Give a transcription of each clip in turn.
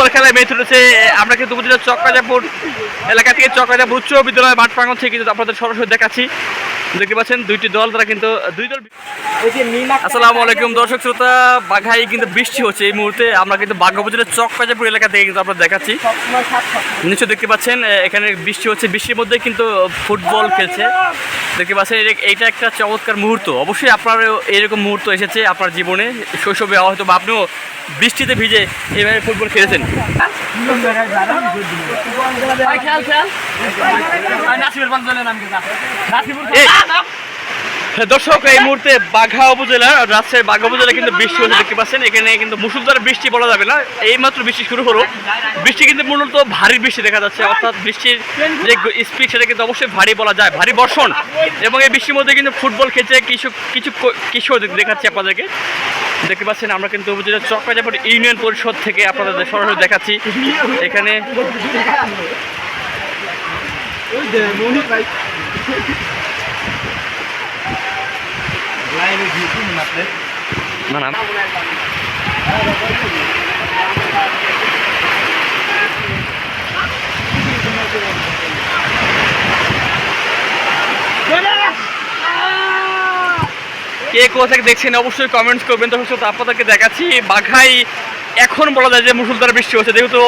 Football খেলায় মেতে উঠেছে, আমরা কিন্তু উপজেলার চক্রাজাপুর এলাকা থেকে চক্রাজাপুর উচ্চ বিদ্যালয় মাঠ প্রাঙ্গণ থেকে কিন্তু আপনাদের সরাসরি দেখাচ্ছি। দেখতে পাচ্ছেন দুইটি দল তারা কিন্তু দুই দল আসসালামু আলাইকুম দর্শক শ্রোতা বাঘাই কিন্তু বৃষ্টি হচ্ছে। এই মুহূর্তে আমরা কিন্তু বাঘা উপজেলার চক্রাজাপুর এলাকা থেকে কিন্তু আপনারা দেখাচ্ছি। নিশ্চয় দেখতে পাচ্ছেন এখানে বৃষ্টি হচ্ছে। বৃষ্টির মধ্যে কিন্তু ফুটবল খেলছে। দেখতে পাচ্ছেন এইটা একটা চমৎকার মুহূর্ত। অবশ্যই আপনার এরকম মুহূর্ত এসেছে আপনার জীবনে। শৈশবে হয়তো বা আপনিও বৃষ্টিতে ভিজে এইভাবে ফুটবল খেলেছেন। এই, দর্শক, এই মুহূর্তে বাঘা উপজেলা রাজশাহী বাঘা উপজেলা কিন্তু বৃষ্টি হচ্ছে, দেখতে পাচ্ছেন। এখানে কিন্তু মুসুলধার বৃষ্টি বলা যাবে না। এই মাত্র বৃষ্টি শুরু হলো। বৃষ্টি কিন্তু মূলত ভারী বৃষ্টি দেখা যাচ্ছে, অর্থাৎ বৃষ্টির যে স্পিড সেটা কিন্তু অবশ্যই ভারী বলা যায়, ভারী বর্ষণ। এবং এই বৃষ্টির মধ্যে কিন্তু ফুটবল খেলছে কিছু কিছু ক- কিশোর দেখাচ্ছি আপনাদেরকে। দেখতে পাচ্ছেন, আমরা কিন্তু উপজেলার চক্রাজাপুর ইউনিয়ন পরিষদ থেকে আপনাদের সরাসরি দেখাচ্ছি। এখানে না না। কে কোথা থেকে দেখছেন অবশ্যই কমেন্টস করবেন। তো তারপর আপনাদেরকে দেখাচ্ছি বাঘাই এখন বলা যায় যে মুসুলধারে বৃষ্টি হচ্ছে, যেহেতু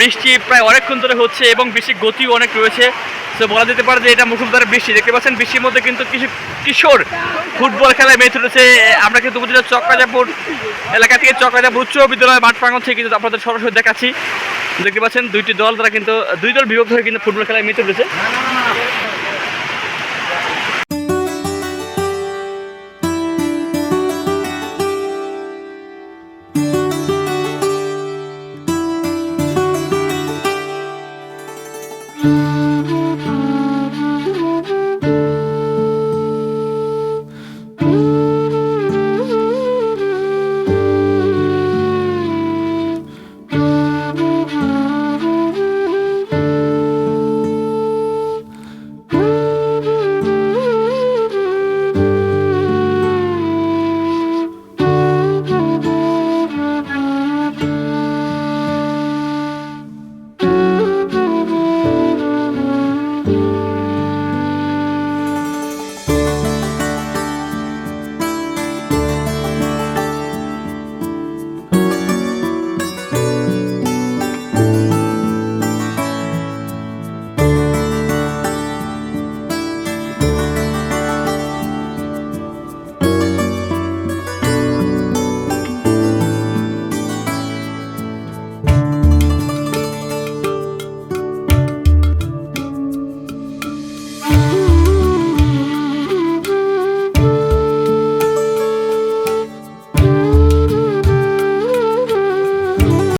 বৃষ্টি প্রায় অনেকক্ষণ ধরে হচ্ছে এবং বৃষ্টির গতিও অনেক রয়েছে। তো বলা যেতে পারে যে এটা মুসুলধারে বৃষ্টি। দেখতে পাচ্ছেন, বৃষ্টির মধ্যে কিন্তু কিছু কিশোর ফুটবল খেলায় মেতে উঠেছে। আমরা কিন্তু উপজেলার চক্রাজাপুর এলাকা থেকে চক্রাজাপুর উচ্চ বিদ্যালয় মাঠ প্রাঙ্গণ থেকে কিন্তু আপনাদের সরাসরি দেখাচ্ছি। দেখতে পাচ্ছেন, দুইটি দল তারা কিন্তু, দুই দল বিভক্ত হয়ে কিন্তু ফুটবল খেলায় মেতে উঠেছে।